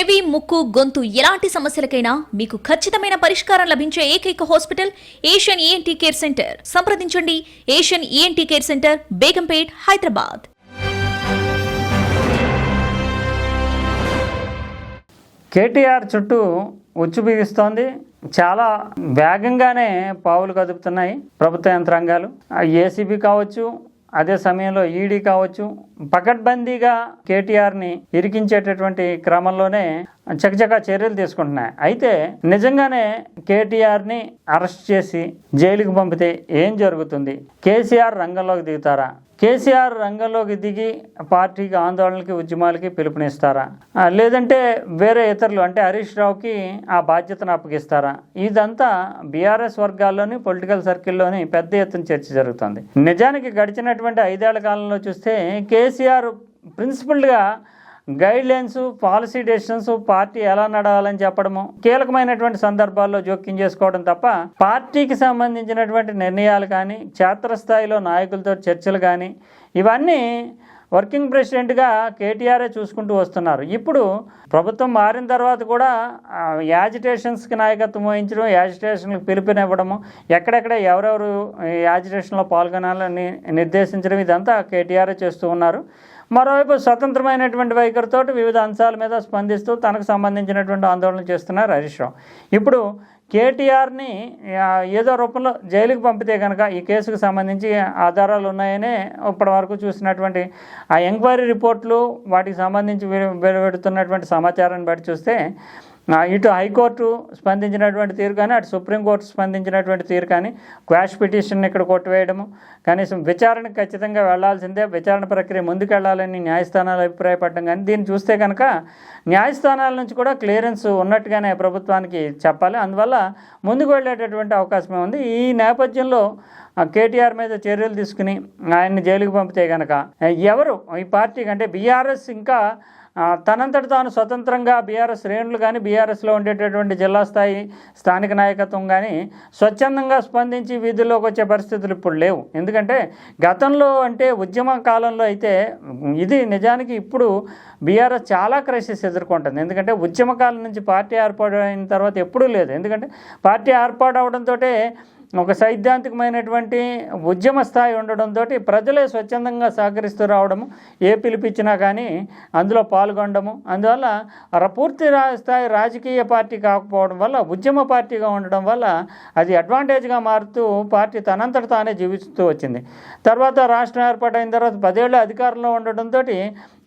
చెవి ముక్కు గొంతు ఎలాంటి సమస్యలకైనా మీకు ఖచ్చితమైన పరిష్కారం లభించే ఏకైక hospital Asian ENT care centre. సంప్రదించండి. Asian ENT care centre Begumpet Hyderabad. KTR చుట్టూ ఉచ్చు బిగిస్తోంది చాలా వేగంగానే పావులు కదుపుతున్నాయి ప్రభుత్వ యంత్రాంగాలు. ఏసీబీ కావచ్చు అదే సమయంలో ఈడీ కావచ్చు పకడ్బందీగా కేటీఆర్ని ఇరికించేటటువంటి క్రమంలోనే చకచకా చర్యలు తీసుకుంటున్నాయి. అయితే నిజంగానే కేటీఆర్ని అరెస్ట్ చేసి జైలుకి పంపితే ఏం జరుగుతుంది? కేసీఆర్ రంగంలోకి దిగుతారా? కేసీఆర్ రంగంలోకి దిగి పార్టీకి ఆందోళనకి ఉద్యమాలకి పిలుపునిస్తారా? లేదంటే వేరే ఇతరులు అంటే హరీష్ రావుకి ఆ బాధ్యతను అప్పగిస్తారా? ఇదంతా బీఆర్ఎస్ వర్గాల్లోని పొలిటికల్ సర్కిల్లోని పెద్ద ఎత్తున చర్చ జరుగుతుంది. నిజానికి గడిచినటువంటి ఐదేళ్ళ కాలంలో చూస్తే కేసీఆర్ ప్రిన్సిపల్గా గైడ్లైన్స్ పాలసీ డెసిషన్స్ పార్టీ ఎలా నడవాలని చెప్పడము కీలకమైనటువంటి సందర్భాల్లో జోక్యం చేసుకోవడం తప్ప పార్టీకి సంబంధించినటువంటి నిర్ణయాలు కానీ క్షేత్రస్థాయిలో నాయకులతో చర్చలు కానీ ఇవన్నీ వర్కింగ్ ప్రెసిడెంట్గా కేటీఆరే చూసుకుంటూ వస్తున్నారు. ఇప్పుడు ప్రభుత్వం మారిన తర్వాత కూడా యాజిటేషన్స్కి నాయకత్వం వహించడం యాజిటేషన్కి పిలుపునివ్వడము ఎక్కడెక్కడ ఎవరెవరు యాజిటేషన్లో పాల్గొనాలని నిర్దేశించడం ఇదంతా కేటీఆరే చేస్తూ ఉన్నారు. మరోవైపు స్వతంత్రమైనటువంటి వైఖరితో వివిధ అంశాల మీద స్పందిస్తూ తనకు సంబంధించినటువంటి ఆందోళన చేస్తున్నారు హరీష్ రావు. ఇప్పుడు కేటీఆర్ని ఏదో రూపంలో జైలుకి పంపితే కనుక ఈ కేసుకు సంబంధించి ఆధారాలు ఉన్నాయనే ఇప్పటి వరకు చూసినటువంటి ఆ ఎంక్వైరీ రిపోర్ట్లు వాటికి సంబంధించి వెలువెడుతున్నటువంటి వెలువడుతున్నటువంటి సమాచారాన్ని బట్టి చూస్తే ఇటు హైకోర్టు స్పందించినటువంటి తీరు కానీ అటు సుప్రీంకోర్టు స్పందించినటువంటి తీరు కానీ క్వాష్ పిటిషన్ ఇక్కడ కొట్టివేయడము. కనీసం విచారణ ఖచ్చితంగా వెళ్ళాల్సిందే. విచారణ ప్రక్రియ ముందుకెళ్ళాలని న్యాయస్థానాలు అభిప్రాయపడడం కానీ దీన్ని చూస్తే కనుక న్యాయస్థానాల నుంచి కూడా క్లియరెన్స్ ఉన్నట్టుగానే ప్రభుత్వానికి చెప్పాలి. అందువల్ల ముందుకు వెళ్ళేటటువంటి అవకాశమే ఉంది. ఈ నేపథ్యంలో కేటీఆర్ మీద చర్యలు తీసుకుని ఆయన్ని జైలుకు పంపితే కనుక ఎవరు? ఈ పార్టీకి అంటే బీఆర్ఎస్ ఇంకా తనంతట తాను స్వతంత్రంగా బీఆర్ఎస్ శ్రేణులు కానీ బీఆర్ఎస్లో ఉండేటటువంటి జిల్లా స్థాయి స్థానిక నాయకత్వం కానీ స్వచ్ఛందంగా స్పందించి వీధుల్లోకి వచ్చే పరిస్థితులు ఇప్పుడు లేవు. ఎందుకంటే గతంలో అంటే ఉద్యమ కాలంలో అయితే ఇది నిజానికి ఇప్పుడు బీఆర్ఎస్ చాలా క్రైసిస్ ఎదుర్కొంటుంది. ఎందుకంటే ఉద్యమ కాలం నుంచి పార్టీ ఏర్పాటు అయిన తర్వాత ఎప్పుడూ లేదు. ఎందుకంటే పార్టీ ఏర్పాటు అవడంతో ఒక సైద్ధాంతికమైనటువంటి ఉద్యమ స్థాయి ఉండడంతో ప్రజలే స్వచ్ఛందంగా సహకరిస్తూ రావడము ఏ పిలిపించినా కానీ అందులో పాల్గొనడము అందువల్ల పూర్తి రా స్థాయి రాజకీయ పార్టీ కాకపోవడం వల్ల ఉద్యమ పార్టీగా ఉండడం వల్ల అది అడ్వాంటేజ్గా మారుతూ పార్టీ తనంతట తానే జీవిస్తూ వచ్చింది. తర్వాత రాష్ట్రం ఏర్పాటైన తర్వాత పదేళ్ళు అధికారంలో ఉండడంతో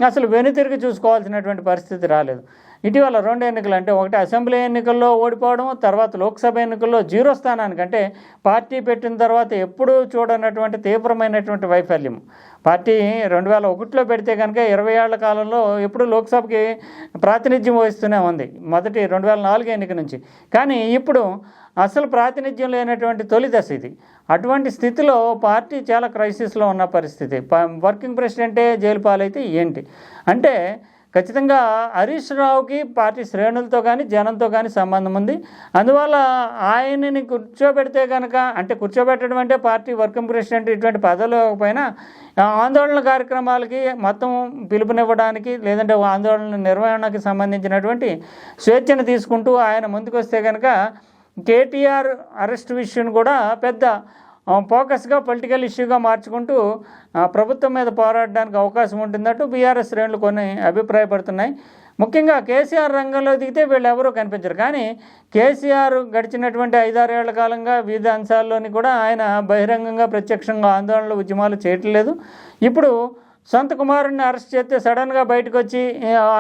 అసలు వెనుతిరిగి చూసుకోవాల్సినటువంటి పరిస్థితి రాలేదు. ఇటీవల రెండు ఎన్నికలు అంటే ఒకటి అసెంబ్లీ ఎన్నికల్లో ఓడిపోవడం తర్వాత లోక్సభ ఎన్నికల్లో జీరో స్థానానికంటే పార్టీ పెట్టిన తర్వాత ఎప్పుడూ చూడనటువంటి తీవ్రమైనటువంటి వైఫల్యం. పార్టీ రెండు వేల ఒకటిలో పెడితే కనుక ఇరవై ఏళ్ళ కాలంలో ఎప్పుడు లోక్సభకి ప్రాతినిధ్యం వహిస్తూనే ఉంది మొదటి రెండు వేల నాలుగు ఎన్నిక నుంచి. కానీ ఇప్పుడు అసలు ప్రాతినిధ్యం లేనటువంటి తొలి దశ ఇది. అటువంటి స్థితిలో పార్టీ చాలా క్రైసిస్లో ఉన్న పరిస్థితి. ప- వర్కింగ్ ప్రెసిడెంటే జైలు పాలైతే ఏంటి? అంటే ఖచ్చితంగా హరీష్ రావుకి పార్టీ శ్రేణులతో కానీ జనంతో కానీ సంబంధం ఉంది. అందువల్ల ఆయనని కూర్చోబెడితే కనుక అంటే కూర్చోబెట్టడం అంటే పార్టీ వర్కింగ్ ప్రెసిడెంట్ ఇటువంటి పదవులు పైన ఆందోళన కార్యక్రమాలకి మొత్తం పిలుపునివ్వడానికి లేదంటే ఆందోళన నిర్వహణకి సంబంధించినటువంటి స్వేచ్ఛను తీసుకుంటూ ఆయన ముందుకు వస్తే కనుక కేటీఆర్ అరెస్ట్ విషయం కూడా పెద్ద ఫోకస్గా పొలిటికల్ ఇష్యూగా మార్చుకుంటూ ప్రభుత్వం మీద పోరాడడానికి అవకాశం ఉంటుందంటూ బీఆర్ఎస్ శ్రేణులు కొన్ని అభిప్రాయపడుతున్నాయి. ముఖ్యంగా కేసీఆర్ రంగంలో దిగితే వీళ్ళు ఎవరూ కనిపించరు. కానీ కేసీఆర్ గడిచినటువంటి ఐదారేళ్ళ కాలంగా వివిధ అంశాల్లోని కూడా ఆయన బహిరంగంగా ప్రత్యక్షంగా ఆందోళనలు ఉద్యమాలు చేయట్లేదు. ఇప్పుడు సొంత కుమారుడిని అరెస్ట్ చేస్తే సడన్గా బయటకు వచ్చి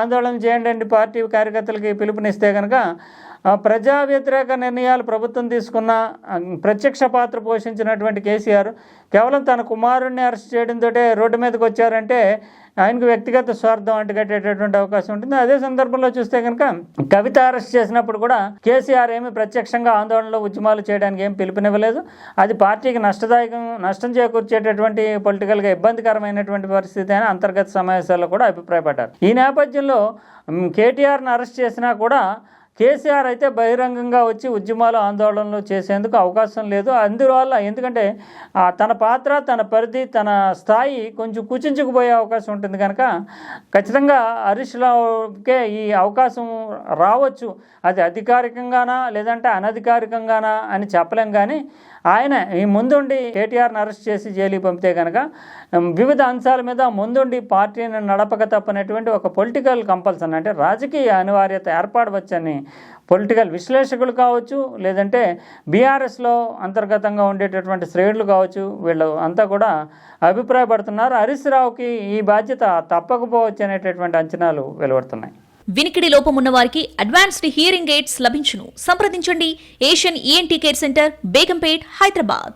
ఆందోళన చేయండి అండి పార్టీ కార్యకర్తలకి పిలుపునిస్తే కనుక ప్రజా వ్యతిరేక నిర్ణయాలు ప్రభుత్వం తీసుకున్న ప్రత్యక్ష పాత్ర పోషించినటువంటి కేసీఆర్ కేవలం తన కుమారుడిని అరెస్ట్ చేయడంతో రోడ్డు మీదకి వచ్చారంటే ఆయనకు వ్యక్తిగత స్వార్థం అంటగట్టేటటువంటి అవకాశం ఉంటుంది. అదే సందర్భంలో చూస్తే కనుక కవిత అరెస్ట్ చేసినప్పుడు కూడా కేసీఆర్ ఏమి ప్రత్యక్షంగా ఆందోళనలో ఉద్యమాలు చేయడానికి ఏం పిలుపునివ్వలేదు. అది పార్టీకి నష్టదాయకం నష్టం చేకూర్చేటటువంటి పొలిటికల్గా ఇబ్బందికరమైనటువంటి పరిస్థితి అని అంతర్గత సమావేశాల్లో కూడా అభిప్రాయపడ్డారు. ఈ నేపథ్యంలో కేటీఆర్ను కేటీఆర్ని అరెస్ట్ చేసినా కూడా కేసీఆర్ అయితే బహిరంగంగా వచ్చి ఉద్యమాలు ఆందోళనలు చేసేందుకు అవకాశం లేదు. అందువల్ల ఎందుకంటే తన పాత్ర తన పరిధి తన స్థాయి కొంచెం కుచించుకుపోయే అవకాశం ఉంటుంది కనుక ఖచ్చితంగా హరీష్ రావుకే ఈ అవకాశం రావచ్చు. అది అధికారికంగానా లేదంటే అనధికారికంగానా అని చెప్పలేం కానీ ఆయన ఈ ముందుండి కేటీఆర్ని అరెస్ట్ చేసి జైలుకి పంపితే కనుక వివిధ అంశాల మీద ముందుండి పార్టీని నడపక తప్పనటువంటి ఒక పొలిటికల్ కంపల్సన్ అంటే రాజకీయ అనివార్యత ఏర్పడవచ్చని పొలిటికల్ విశ్లేషకులు కావచ్చు లేదంటే బీఆర్ఎస్లో అంతర్గతంగా ఉండేటటువంటి శ్రేణులు కావచ్చు వీళ్ళు అంతా కూడా అభిప్రాయపడుతున్నారు. హరీష్ రావుకి ఈ బాధ్యత తప్పకపోవచ్చు అనేటటువంటి అంచనాలు వెలువడుతున్నాయి. వినికిడి లోపం ఉన్న వారికి అడ్వాన్స్డ్ హియరింగ్ ఎయిడ్స్ లభించును. సంప్రదించండి. Asian ENT care centre Begumpet Hyderabad.